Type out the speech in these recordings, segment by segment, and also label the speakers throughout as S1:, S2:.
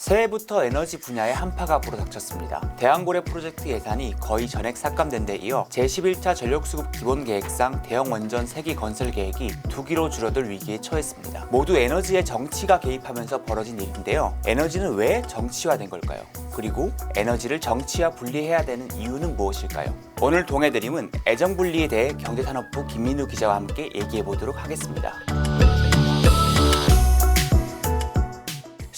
S1: 새해부터 에너지 분야에 한파가 불어닥쳤습니다. 대왕고래 프로젝트 예산이 거의 전액 삭감된 데 이어 제11차 전력수급 기본 계획상 대형 원전 3기 건설 계획이 두 기로 줄어들 위기에 처했습니다. 모두 에너지에 정치가 개입하면서 벌어진 일인데요. 에너지는 왜 정치화된 걸까요? 그리고 에너지를 정치와 분리해야 되는 이유는 무엇일까요? 오늘 동해드림은 애정 분리에 대해 경제산업부 김민우 기자와 함께 얘기해 보도록 하겠습니다.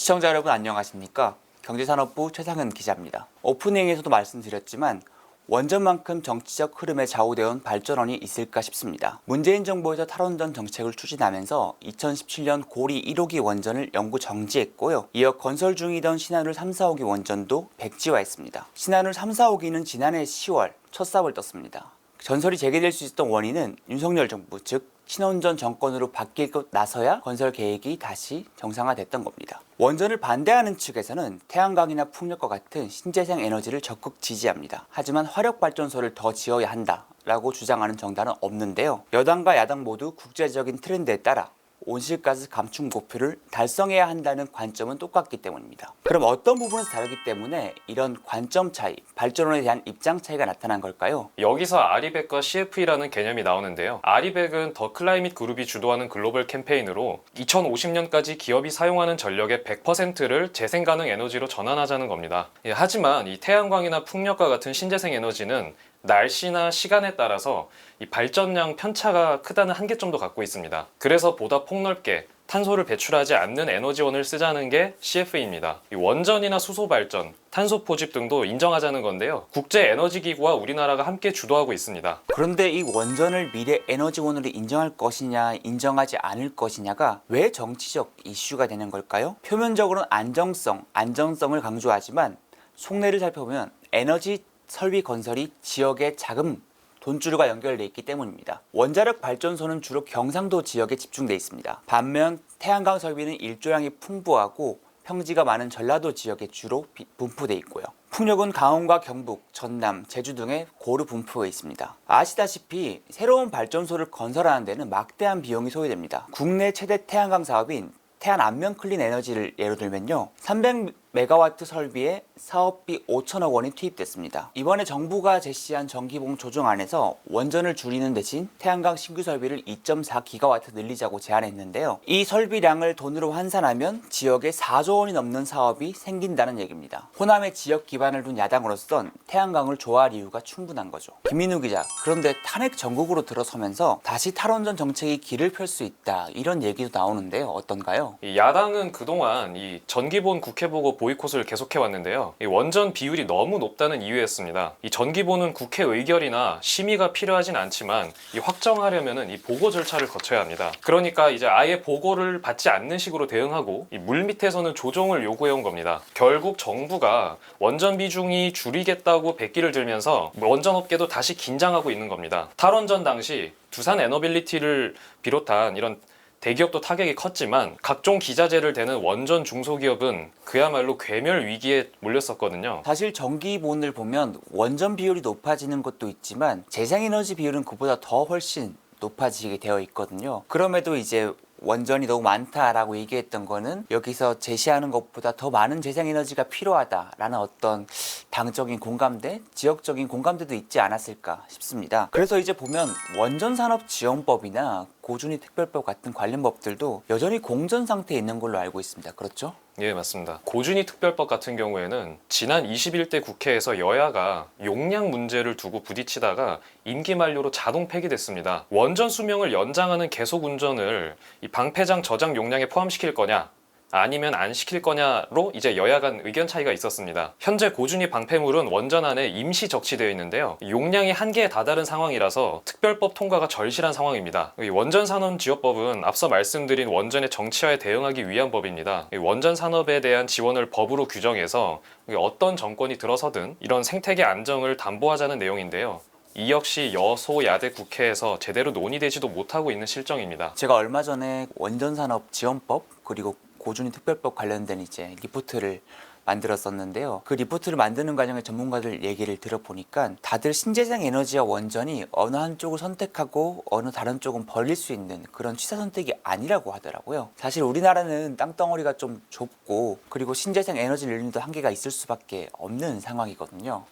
S1: 시청자 여러분 안녕하십니까? 경제산업부 최상은 기자입니다. 오프닝에서도 말씀드렸지만 원전만큼 정치적 흐름에 좌우되어 발전원이 있을까 싶습니다. 문재인 정부에서 탈원전 정책을 추진하면서 2017년 고리 1호기 원전을 영구 정지했고요. 이어 건설 중이던 신한울 3, 4호기 원전도 백지화했습니다. 신한울 3, 4호기는 지난해 10월 첫 삽을 떴습니다. 전설이 재개될 수 있었던 원인은 윤석열 정부 즉 신원전 정권으로 바뀌고 나서야 건설 계획이 다시 정상화됐던 겁니다. 원전을 반대하는 측에서는 태양광이나 풍력과 같은 신재생 에너지를 적극 지지합니다. 하지만 화력 발전소를 더 지어야 한다 라고 주장하는 정당은 없는데요. 여당과 야당 모두 국제적인 트렌드에 따라 온실가스 감축 목표를 달성해야 한다는 관점은 똑같기 때문입니다. 그럼 어떤 부분에서 다르기 때문에 이런 관점 차이, 발전원에 대한 입장 차이가 나타난 걸까요?
S2: 여기서 아리백과 CFE라는 개념이 나오는데요. 아리백은 더 클라이밋 그룹이 주도하는 글로벌 캠페인으로 2050년까지 기업이 사용하는 전력의 100%를 재생 가능 에너지로 전환하자는 겁니다. 예, 하지만 이 태양광이나 풍력과 같은 신재생 에너지는 날씨나 시간에 따라서 이 발전량 편차가 크다는 한계점도 갖고 있습니다. 그래서 보다 폭넓게 탄소를 배출하지 않는 에너지원을 쓰자는 게 CFE입니다. 이 원전이나 수소 발전, 탄소 포집 등도 인정하자는 건데요. 국제 에너지 기구와 우리나라가 함께 주도하고 있습니다.
S1: 그런데 이 원전을 미래 에너지원으로 인정할 것이냐 인정하지 않을 것이냐가 왜 정치적 이슈가 되는 걸까요? 표면적으로는 안정성, 안정성을 강조하지만 속내를 살펴보면 에너지 설비 건설이 지역의 자금 돈줄과 연결돼 있기 때문입니다. 원자력 발전소는 주로 경상도 지역에 집중돼 있습니다. 반면 태양광 설비는 일조량이 풍부하고 평지가 많은 전라도 지역에 주로 비- 분포돼 있고요. 풍력은 강원과 경북, 전남, 제주 등에 고루 분포해 있습니다. 아시다시피 새로운 발전소를 건설하는 데는 막대한 비용이 소요됩니다. 국내 최대 태양광 사업인 태안 안면 클린 에너지를 예로 들면요. 300 메가와트 설비에 사업비 5천억 원이 투입됐습니다. 이번에 정부가 제시한 전기봉 조정안에서 원전을 줄이는 대신 태양광 신규 설비를 2.4기가와트 늘리자고 제안했는데요. 이 설비량을 돈으로 환산하면 지역에 4조 원이 넘는 사업이 생긴다는 얘기입니다. 호남의 지역 기반을 둔 야당으로선 태양광을 좋아할 이유가 충분한 거죠. 김민우 기자, 그런데 탄핵 전국으로 들어서면서 다시 탈원전 정책이 길을 펼 수 있다 이런 얘기도 나오는데요. 어떤가요?
S2: 이 야당은 그동안 이 전기본 국회 보고 보이콧을 계속해 왔는데요. 이 원전 비율이 너무 높다는 이유였습니다. 이 전기본은 국회 의결이나 심의가 필요하진 않지만 이 확정하려면은 이 보고 절차를 거쳐야 합니다. 그러니까 이제 아예 보고를 받지 않는 식으로 대응하고 이물 밑에서는 조정을 요구해 온 겁니다. 결국 정부가 원전 비중이 줄이겠다고 백기를 들면서 원전 업계도 다시 긴장하고 있는 겁니다. 탈원전 당시 두산 에너빌리티를 비롯한 이런 대기업도 타격이 컸지만 각종 기자재를 대는 원전 중소기업은 그야말로 괴멸 위기에 몰렸었거든요.
S1: 사실 전기본을 보면 원전 비율이 높아지는 것도 있지만 재생에너지 비율은 그보다 더 훨씬 높아지게 되어 있거든요. 그럼에도 이제 원전이 너무 많다라고 얘기했던 거는 여기서 제시하는 것보다 더 많은 재생 에너지가 필요하다라는 어떤 당적인 공감대, 지역적인 공감대도 있지 않았을까 싶습니다. 그래서 이제 보면 원전 산업 지원법이나 고준위 특별법 같은 관련 법들도 여전히 공전 상태에 있는 걸로 알고 있습니다. 그렇죠?
S2: 예, 맞습니다. 고준위 특별법 같은 경우에는 지난 21대 국회에서 여야가 용량 문제를 두고 부딪히다가 임기 만료로 자동 폐기됐습니다. 원전 수명을 연장하는 계속 운전을 이 방패장 저장 용량에 포함시킬 거냐? 아니면 안 시킬 거냐로 이제 여야 간 의견 차이가 있었습니다. 현재 고준위 방패물은 원전 안에 임시 적치되어 있는데요. 용량이 한계에 다다른 상황이라서 특별법 통과가 절실한 상황입니다. 이 원전 산업 지원법은 앞서 말씀드린 원전의 정치화에 대응하기 위한 법입니다. 이 원전 산업에 대한 지원을 법으로 규정해서 어떤 정권이 들어서든 이런 생태계 안정을 담보하자는 내용인데요. 이 역시 여소야대 국회에서 제대로 논의되지도 못하고 있는 실정입니다.
S1: 제가 얼마 전에 원전산업 지원법 그리고 고준위 특별법 관련된 이제 리포트를 만들었었는데요. 그 리포트를 만드는 과정에 전문가들 얘기를 들어보니까 다들 신재생 에너지와 원전이 어느 한쪽을 선택하고 어느 다른 쪽은 버릴 수 있는 그런 취사 선택이 아니라고 하더라고요. 사실 우리나라는 땅덩어리가 좀 좁고 그리고 신재생 에너지 늘리는데 한계가 있을 수밖에 없는 상황이거든요.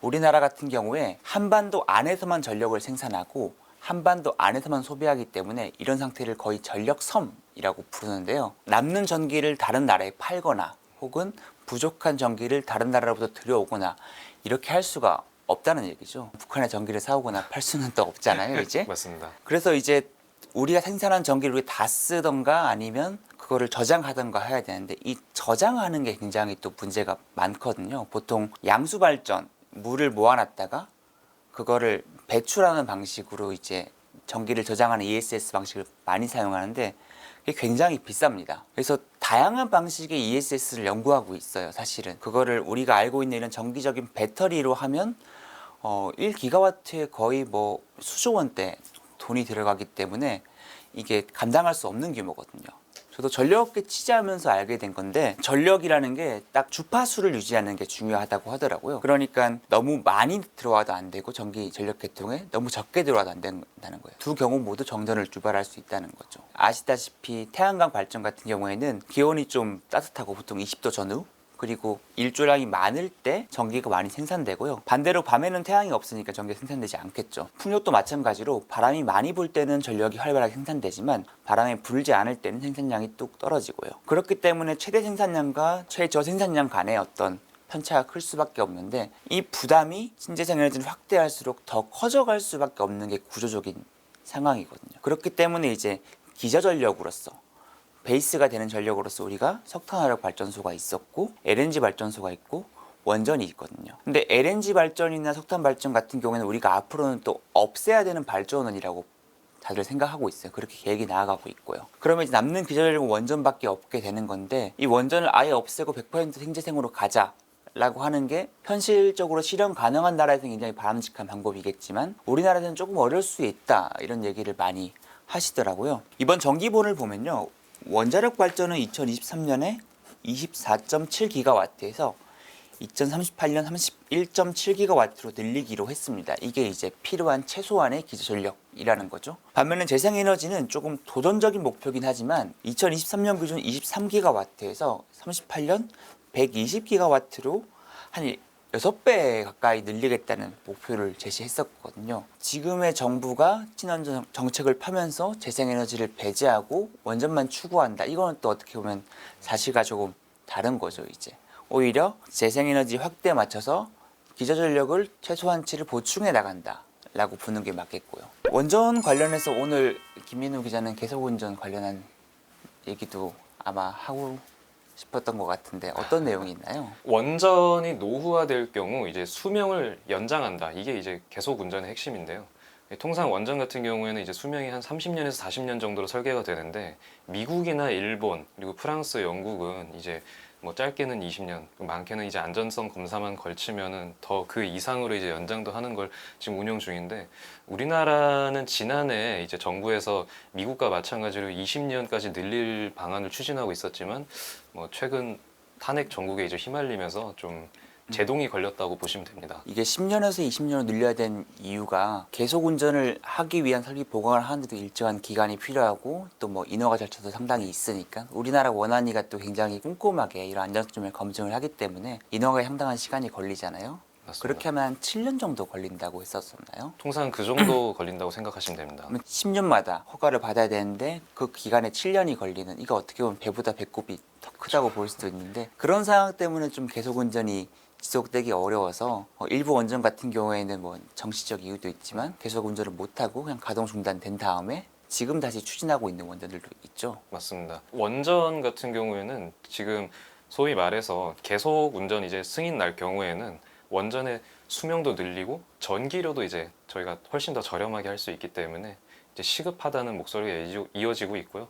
S1: 우리나라 같은 경우에 한반도 안에서만 전력을 생산하고 한반도 안에서만 소비하기 때문에 이런 상태를 거의 전력섬 이라고 부르는데요. 남는 전기를 다른 나라에 팔거나 혹은 부족한 전기를 다른 나라로부터 들여오거나 이렇게 할 수가 없다는 얘기죠. 북한의 전기를 사오거나 팔 수는 또 없잖아요, 이제.
S2: 맞습니다.
S1: 그래서 이제 우리가 생산한 전기를 우리 다 쓰던가 아니면 그거를 저장하던가 해야 되는데 이 저장하는 게 굉장히 또 문제가 많거든요. 보통 양수 발전 물을 모아놨다가 그거를 배출하는 방식으로 이제 전기를 저장하는 ESS 방식을 많이 사용하는데 굉장히 비쌉니다. 그래서 다양한 방식의 ESS를 연구하고 있어요. 사실은 그거를 우리가 알고 있는 이런 정기적인 배터리로 하면 어, 1기가와트에 거의 뭐 수조 원대 돈이 들어가기 때문에 이게 감당할 수 없는 규모거든요. 저도 전력업계 취재하면서 알게 된 건데 전력이라는 게 딱 주파수를 유지하는 게 중요하다고 하더라고요. 그러니까 너무 많이 들어와도 안 되고 전기 전력 계통에 너무 적게 들어와도 안 된다는 거예요. 두 경우 모두 정전을 유발할 수 있다는 거죠. 아시다시피 태양광 발전 같은 경우에는 기온이 좀 따뜻하고 보통 20도 전후 그리고 일조량이 많을 때 전기가 많이 생산되고요. 반대로 밤에는 태양이 없으니까 전기가 생산되지 않겠죠. 풍력도 마찬가지로 바람이 많이 불 때는 전력이 활발하게 생산되지만 바람이 불지 않을 때는 생산량이 뚝 떨어지고요. 그렇기 때문에 최대 생산량과 최저 생산량 간의 어떤 편차가 클 수밖에 없는데 이 부담이 신재생 에너지를 확대할수록 더 커져갈 수밖에 없는 게 구조적인 상황이거든요. 그렇기 때문에 이제 기저전력으로서 베이스가 되는 전력으로서 우리가 석탄화력 발전소가 있었고 LNG 발전소가 있고 원전이 있거든요. 근데 LNG 발전이나 석탄 발전 같은 경우에는 우리가 앞으로는 또 없애야 되는 발전원이라고 다들 생각하고 있어요. 그렇게 계획이 나아가고 있고요. 그러면 이제 남는 기저전력은 원전밖에 없게 되는 건데 이 원전을 아예 없애고 100% 생재생으로 가자. 라고 하는 게 현실적으로 실현 가능한 나라에서는 굉장히 바람직한 방법이겠지만 우리나라에서는 조금 어려울 수 있다 이런 얘기를 많이 하시더라고요. 이번 정기본을 보면요. 원자력 발전은 2023년에 24.7기가와트에서 2038년 31.7기가와트로 늘리기로 했습니다. 이게 이제 필요한 최소한의 기저전력이라는 거죠. 반면에 재생에너지는 조금 도전적인 목표긴 하지만 2023년 기준 23기가와트에서 38년 120기가와트로 한 6배 가까이 늘리겠다는 목표를 제시했었거든요. 지금의 정부가 친환경 정책을 펴면서 재생에너지를 배제하고 원전만 추구한다. 이거는 또 어떻게 보면 사실과 조금 다른 거죠, 이제. 오히려 재생에너지 확대에 맞춰서 기저전력을 최소한치를 보충해 나간다. 라고 보는 게 맞겠고요. 원전 관련해서 오늘 김민우 기자는 계속운전 관련한 얘기도 아마 하고 싶었던 것 같은데 어떤 내용이 있나요?
S2: 원전이 노후화될 경우 이제 수명을 연장한다. 이게 이제 계속 운전의 핵심인데요. 통상 원전 같은 경우에는 이제 수명이 한 30년에서 40년 정도로 설계가 되는데 미국이나 일본 그리고 프랑스, 영국은 이제 뭐 짧게는 20년, 많게는 이제 안전성 검사만 걸치면은 더 그 이상으로 이제 연장도 하는 걸 지금 운영 중인데 우리나라는 지난해 이제 정부에서 미국과 마찬가지로 20년까지 늘릴 방안을 추진하고 있었지만 뭐 최근 탄핵 전국에 이제 휘말리면서 좀 제동이 걸렸다고 보시면 됩니다.
S1: 이게 10년에서 20년을 늘려야 된 이유가 계속 운전을 하기 위한 설비 보강을 하는데도 일정한 기간이 필요하고 또 뭐 인허가 절차도 상당히 있으니까 우리나라 원안위가 또 굉장히 꼼꼼하게 이런 안전점을 검증을 하기 때문에 인허가에 상당한 시간이 걸리잖아요.
S2: 맞습니다.
S1: 그렇게 하면 한 7년 정도 걸린다고 했었었나요?
S2: 통상 그 정도 걸린다고 생각하시면 됩니다.
S1: 그러면 10년마다 허가를 받아야 되는데 그 기간에 7년이 걸리는 이거 어떻게 보면 배보다 배꼽이 더 크다고 볼 수도 있는데 그런 상황 때문에 좀 계속 운전이 지속되기 어려워서 어, 일부 원전 같은 경우에는 뭐 정치적 이유도 있지만 계속 운전을 못하고 그냥 가동 중단된 다음에 지금 다시 추진하고 있는 원전들도 있죠.
S2: 맞습니다. 원전 같은 경우에는 지금 소위 말해서 계속 운전 이제 승인 날 경우에는 원전의 수명도 늘리고 전기료도 이제 저희가 훨씬 더 저렴하게 할 수 있기 때문에 이제 시급하다는 목소리가 이어지고- 있고요.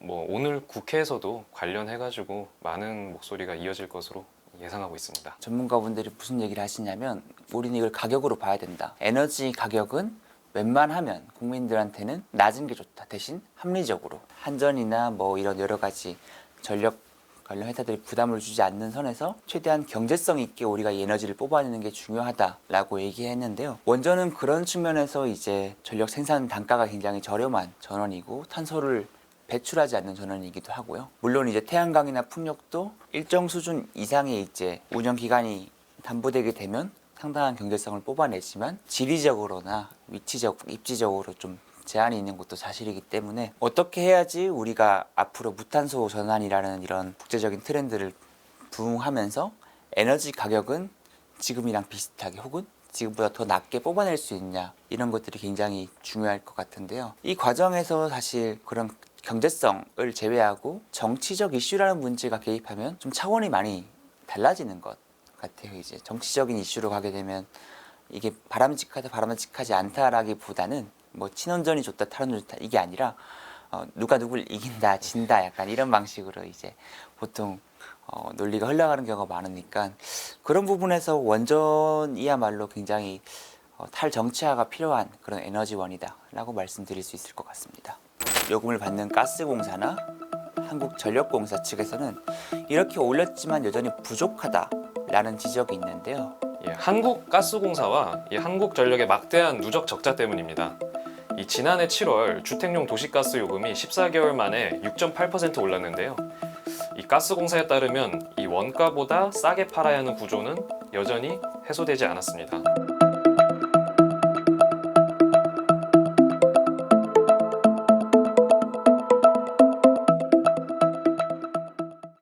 S2: 뭐 오늘 국회에서도 관련해 가지고 많은 목소리가 이어질 것으로 예상하고 있습니다.
S1: 전문가분들이 무슨 얘기를 하시냐면 우리는 이걸 가격으로 봐야 된다. 에너지 가격은 웬만하면 국민들한테는 낮은 게 좋다. 대신 합리적으로 한전이나 뭐 이런 여러 가지 전력 관련 회사들이 부담을 주지 않는 선에서 최대한 경제성 있게 우리가 이 에너지를 뽑아내는 게 중요하다라고 얘기했는데요. 원전은 그런 측면에서 이제 전력 생산 단가가 굉장히 저렴한 전원이고 탄소를 배출하지 않는 전원이기도 하고요. 물론 이제 태양광이나 풍력도 일정 수준 이상의 이제 운영 기간이 담보되게 되면 상당한 경제성을 뽑아내지만 지리적으로나 위치적, 입지적으로 좀 제한이 있는 것도 사실이기 때문에 어떻게 해야지 우리가 앞으로 무탄소 전환이라는 이런 국제적인 트렌드를 부응하면서 에너지 가격은 지금이랑 비슷하게 혹은 지금보다 더 낮게 뽑아낼 수 있냐 이런 것들이 굉장히 중요할 것 같은데요. 이 과정에서 사실 그런 경제성을 제외하고 정치적 이슈라는 문제가 개입하면 좀 차원이 많이 달라지는 것 같아요. 이제 정치적인 이슈로 가게 되면 이게 바람직하다 바람직하지 않다라기보다는 뭐 친원전이 좋다 탈원전이 좋다 이게 아니라 어, 누가 누굴 이긴다 진다 약간 이런 방식으로 이제 보통 어, 논리가 흘러가는 경우가 많으니까 그런 부분에서 원전이야말로 굉장히 어, 탈정치화가 필요한 그런 에너지원이다라고 말씀드릴 수 있을 것 같습니다. 요금을 받는 가스공사나 한국전력공사 측에서는 이렇게 올렸지만 여전히 부족하다라는 지적이 있는데요.
S2: 예, 한국가스공사와 이 한국전력의 막대한 누적 적자 때문입니다. 이 지난해 7월 주택용 도시가스 요금이 14개월 만에 6.8% 올랐는데요. 이 가스공사에 따르면 이 원가보다 싸게 팔아야 하는 구조는 여전히 해소되지 않았습니다.